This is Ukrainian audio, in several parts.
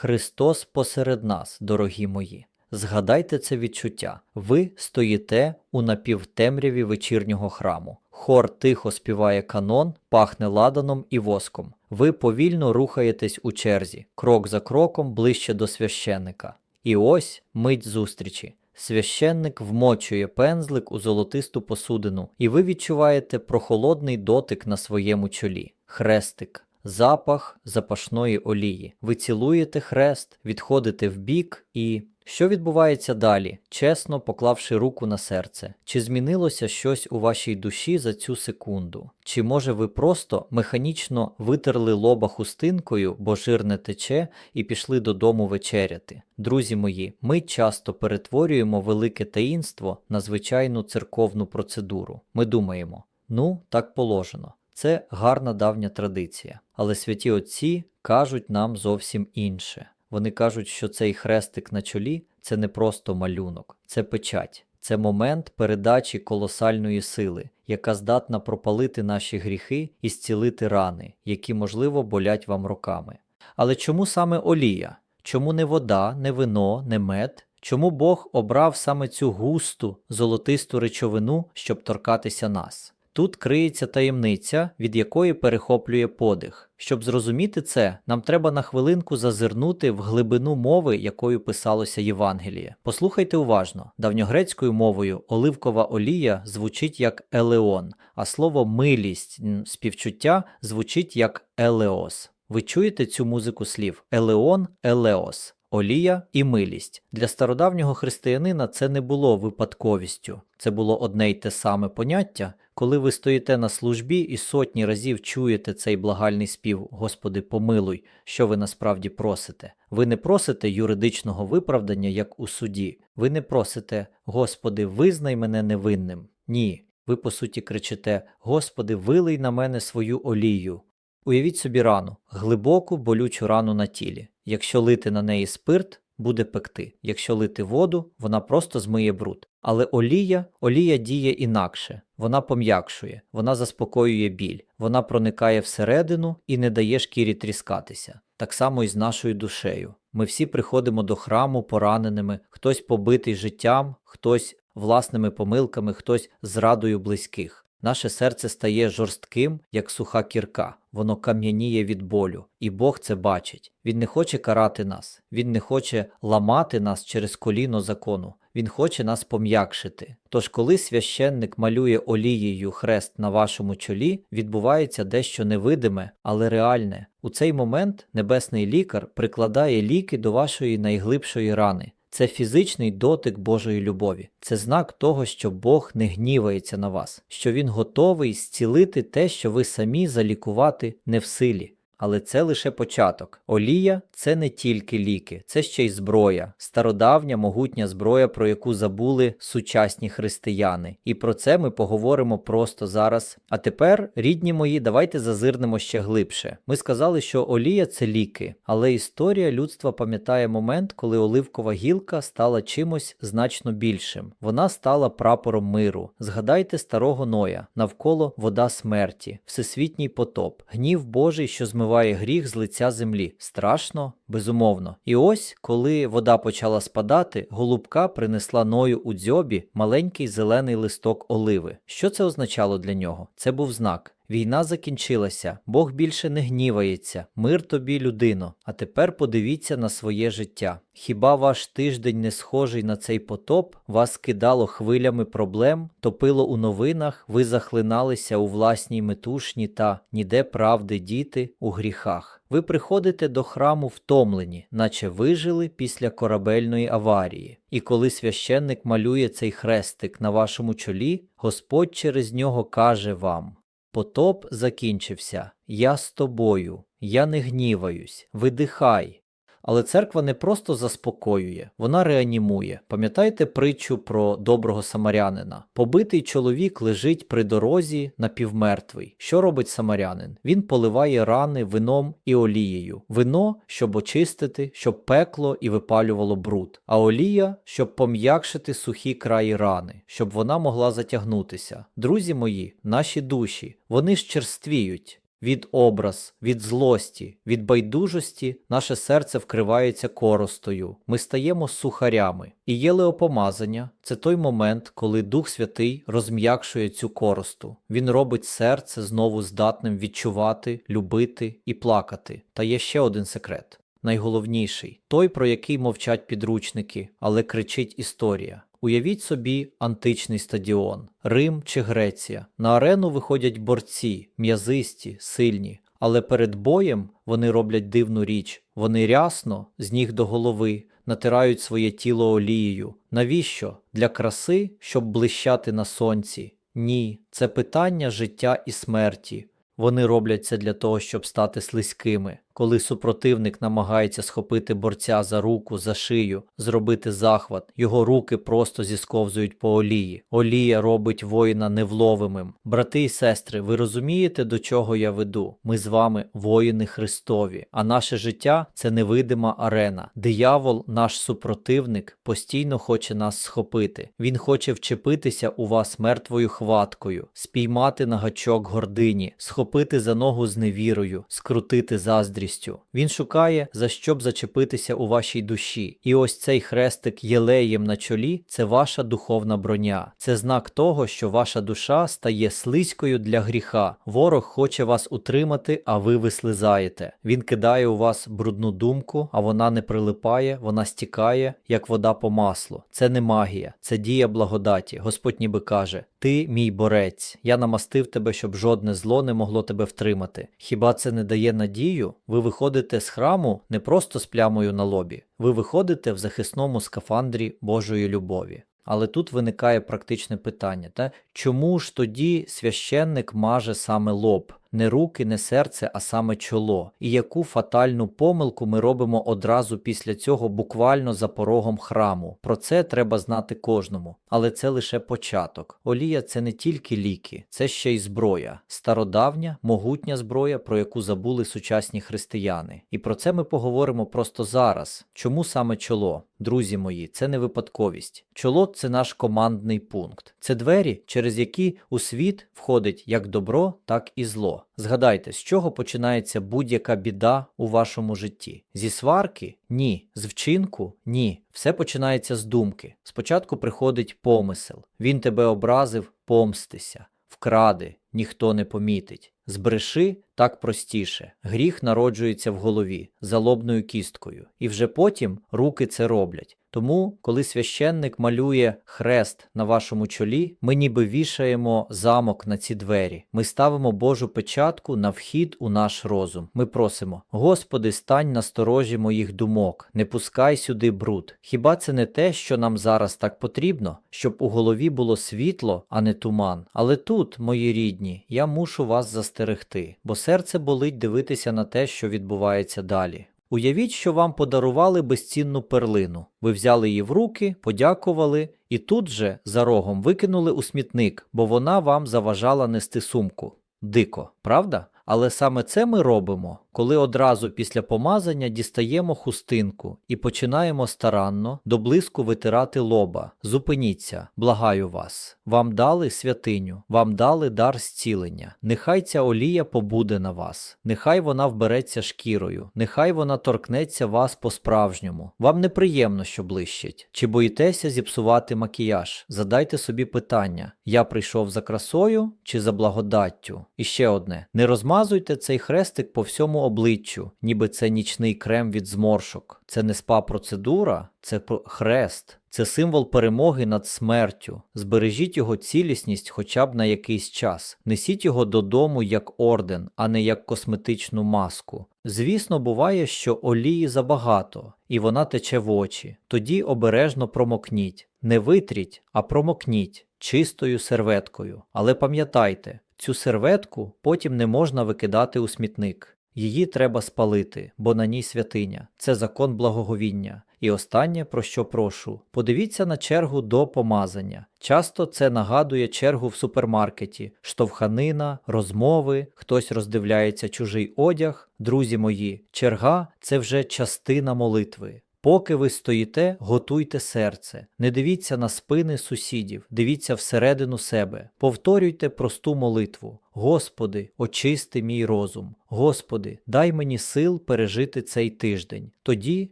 Христос посеред нас, дорогі мої. Згадайте це відчуття. Ви стоїте у напівтемряві вечірнього храму. Хор тихо співає канон, пахне ладаном і воском. Ви повільно рухаєтесь у черзі, крок за кроком ближче до священника. І ось мить зустрічі. Священник вмочує пензлик у золотисту посудину, і ви відчуваєте прохолодний дотик на своєму чолі. Хрестик. Запах запашної олії. Ви цілуєте хрест, відходите вбік і. Що відбувається далі, чесно поклавши руку на серце? Чи змінилося щось у вашій душі за цю секунду? Чи може ви просто механічно витерли лоба хустинкою, бо жир не тече, і пішли додому вечеряти? Друзі мої, ми часто перетворюємо велике таїнство на звичайну церковну процедуру. Ми думаємо, ну, так положено. Це гарна давня традиція. Але святі отці кажуть нам зовсім інше. Вони кажуть, що цей хрестик на чолі це не просто малюнок, це печать, це момент передачі колосальної сили, яка здатна пропалити наші гріхи і зцілити рани, які, можливо, болять вам роками. Але чому саме олія? Чому не вода, не вино, не мед? Чому Бог обрав саме цю густу, золотисту речовину, щоб торкатися нас? Тут криється таємниця, від якої перехоплює подих. Щоб зрозуміти це, нам треба на хвилинку зазирнути в глибину мови, якою писалося Євангеліє. Послухайте уважно: давньогрецькою мовою оливкова олія звучить як елеон, а слово милість співчуття звучить як елеос. Ви чуєте цю музику слів елеон, елеос. Олія і милість для стародавнього християнина це не було випадковістю, це було одне й те саме поняття. Коли ви стоїте на службі і сотні разів чуєте цей благальний спів Господи, помилуй, що ви насправді просите. Ви не просите юридичного виправдання, як у суді. Ви не просите Господи, визнай мене невинним. Ні. Ви по суті кричите Господи, вилий на мене свою олію. Уявіть собі рану, глибоку болючу рану на тілі. Якщо лити на неї спирт, буде пекти. Якщо лити воду, вона просто змиє бруд. Але олія, олія діє інакше. Вона пом'якшує, вона заспокоює біль, вона проникає всередину і не дає шкірі тріскатися. Так само і з нашою душею. Ми всі приходимо до храму пораненими, хтось побитий життям, хтось власними помилками, хтось зрадою близьких. Наше серце стає жорстким, як суха кірка, воно кам'яніє від болю, і Бог це бачить. Він не хоче карати нас, Він не хоче ламати нас через коліно закону, Він хоче нас пом'якшити. Тож, коли священник малює олією хрест на вашому чолі, відбувається дещо невидиме, але реальне. У цей момент небесний лікар прикладає ліки до вашої найглибшої рани. Це фізичний дотик Божої любові, це знак того, що Бог не гнівається на вас, що Він готовий зцілити те, що ви самі залікувати не в силі. Але це лише початок. Олія це не тільки ліки, це ще й зброя, стародавня могутня зброя, про яку забули сучасні християни. І про це ми поговоримо просто зараз. А тепер, рідні мої, давайте зазирнемо ще глибше. Ми сказали, що олія це ліки, але історія людства пам'ятає момент, коли оливкова гілка стала чимось значно більшим. Вона стала прапором миру. Згадайте старого Ноя, навколо вода смерті, всесвітній потоп, гнів Божий, що змиває гріх з лиця землі. Страшно, безумовно. І ось, коли вода почала спадати, голубка принесла Ною у дзьобі маленький зелений листок оливи. Що це означало для нього? Це був знак. Війна закінчилася, Бог більше не гнівається, мир тобі, людино. А тепер подивіться на своє життя. Хіба ваш тиждень не схожий на цей потоп? Вас кидало хвилями проблем, топило у новинах, ви захлиналися у власній метушні та ніде правди діти у гріхах. Ви приходите до храму втомлені, наче вижили після корабельної аварії. І коли священник малює цей хрестик на вашому чолі, Господь через нього каже вам. Потоп закінчився. Я з тобою, я не гніваюсь, видихай. Але церква не просто заспокоює, вона реанімує. Пам'ятаєте притчу про доброго самарянина? Побитий чоловік лежить при дорозі напівмертвий. Що робить самарянин? Він поливає рани вином і олією. Вино, щоб очистити, щоб пекло і випалювало бруд, а олія, щоб пом'якшити сухі краї рани, щоб вона могла затягнутися. Друзі мої, наші душі, вони ж черствіють. Від образ, від злості, від байдужості наше серце вкривається коростою. Ми стаємо сухарями. І єлеопомазання це той момент, коли Дух Святий розм'якшує цю коросту. Він робить серце знову здатним відчувати, любити і плакати. Та є ще один секрет. Найголовніший той, про який мовчать підручники, але кричить історія. Уявіть собі античний стадіон, Рим чи Греція. На арену виходять борці, м'язисті, сильні, але перед боєм вони роблять дивну річ. Вони рясно, з ніг до голови, натирають своє тіло олією. Навіщо? Для краси, щоб блищати на сонці? Ні, це питання життя і смерті. Вони роблять це для того, щоб стати слизькими. Коли супротивник намагається схопити борця за руку, за шию, зробити захват, його руки просто зісковзують по олії. Олія робить воїна невловимим. Брати і сестри, ви розумієте, до чого я веду? Ми з вами воїни Христові, а наше життя це невидима арена. Диявол, наш супротивник, постійно хоче нас схопити. Він хоче вчепитися у вас мертвою хваткою, спіймати на гачок гордині, схопити за ногу з невірою, скрутити заздрістю. Він шукає, за що б зачепитися у вашій душі. І ось цей хрестик єлеєм на чолі це ваша духовна броня. Це знак того, що ваша душа стає слизькою для гріха. Ворог хоче вас утримати, а ви вислизаєте. Він кидає у вас брудну думку, а вона не прилипає, вона стікає, як вода по маслу. Це не магія, це дія благодаті. Господь ніби каже: Ти мій борець, я намастив тебе, щоб жодне зло не могло тебе втримати. Хіба це не дає надію? Ви виходите з храму не просто з плямою на лобі, ви виходите в захисному скафандрі Божої любові. Але тут виникає практичне питання: та чому ж тоді священник маже саме лоб? Не руки, не серце, а саме чоло. І яку фатальну помилку ми робимо одразу після цього буквально за порогом храму. Про це треба знати кожному. Але це лише початок. Олія це не тільки ліки, це ще й зброя, стародавня, могутня зброя, про яку забули сучасні християни. І про це ми поговоримо просто зараз. Чому саме чоло? Друзі мої, це не випадковість. Чоло це наш командний пункт. Це двері, через які у світ входить як добро, так і зло. Згадайте, з чого починається будь-яка біда у вашому житті? Зі сварки? Ні. З вчинку? Ні. Все починається з думки. Спочатку приходить помисел. Він тебе образив, помстися, вкради, ніхто не помітить. Збреши так простіше. Гріх народжується в голові залобною кісткою, і вже потім руки це роблять. Тому, коли священник малює хрест на вашому чолі, ми ніби вішаємо замок на ці двері. Ми ставимо Божу печатку на вхід у наш розум. Ми просимо: Господи, стань на сторожі моїх думок, не пускай сюди бруд. Хіба це не те, що нам зараз так потрібно, щоб у голові було світло, а не туман? Але тут, мої рідні, я мушу вас застерегти, бо серце болить дивитися на те, що відбувається далі. Уявіть, що вам подарували безцінну перлину. Ви взяли її в руки, подякували і тут же за рогом викинули у смітник, бо вона вам заважала нести сумку. Дико, правда? Але саме це ми робимо, коли одразу після помазання дістаємо хустинку і починаємо старанно до блиску витирати лоба. Зупиніться, благаю вас. Вам дали святиню, вам дали дар зцілення. Нехай ця олія побуде на вас, нехай вона вбереться шкірою, нехай вона торкнеться вас по-справжньому. Вам неприємно, що блищить. Чи боїтеся зіпсувати макіяж? Задайте собі питання: я прийшов за красою чи за благодаттю? І ще одне: не розмазуйте цей хрестик по всьому обличчю, ніби це нічний крем від зморшок. Це не спа-процедура, це хрест, це символ перемоги над смертю. Збережіть його цілісність хоча б на якийсь час. Несіть його додому як орден, а не як косметичну маску. Звісно, буває, що олії забагато, і вона тече в очі. Тоді обережно промокніть. Не витріть, а промокніть чистою серветкою. Але пам'ятайте, цю серветку потім не можна викидати у смітник. Її треба спалити, бо на ній святиня. Це закон благоговіння. І останнє, про що прошу, подивіться на чергу до помазання. Часто це нагадує чергу в супермаркеті, штовханина, розмови, хтось роздивляється чужий одяг. Друзі мої, черга це вже частина молитви. Поки ви стоїте, готуйте серце. Не дивіться на спини сусідів, дивіться всередину себе. Повторюйте просту молитву. Господи, очисти мій розум. Господи, дай мені сил пережити цей тиждень. Тоді,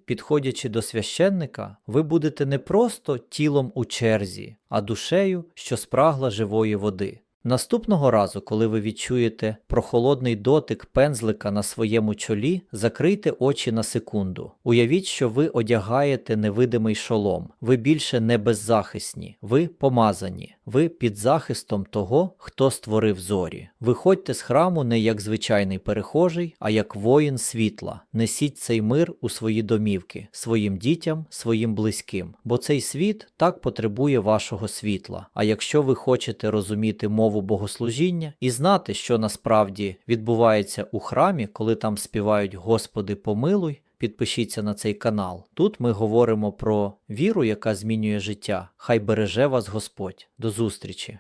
підходячи до священника, ви будете не просто тілом у черзі, а душею, що спрагла живої води. Наступного разу, коли ви відчуєте прохолодний дотик пензлика на своєму чолі, закрийте очі на секунду. Уявіть, що ви одягаєте невидимий шолом. Ви більше не беззахисні, ви помазані, ви під захистом того, хто створив зорі. Виходьте з храму не як звичайний перехожий, а як воїн світла. Несіть цей мир у свої домівки, своїм дітям, своїм близьким. Бо цей світ так потребує вашого світла. А якщо ви хочете розуміти мову богослужіння і знати, що насправді відбувається у храмі, коли там співають Господи, помилуй. Підпишіться на цей канал. Тут ми говоримо про віру, яка змінює життя. Хай береже вас Господь. До зустрічі!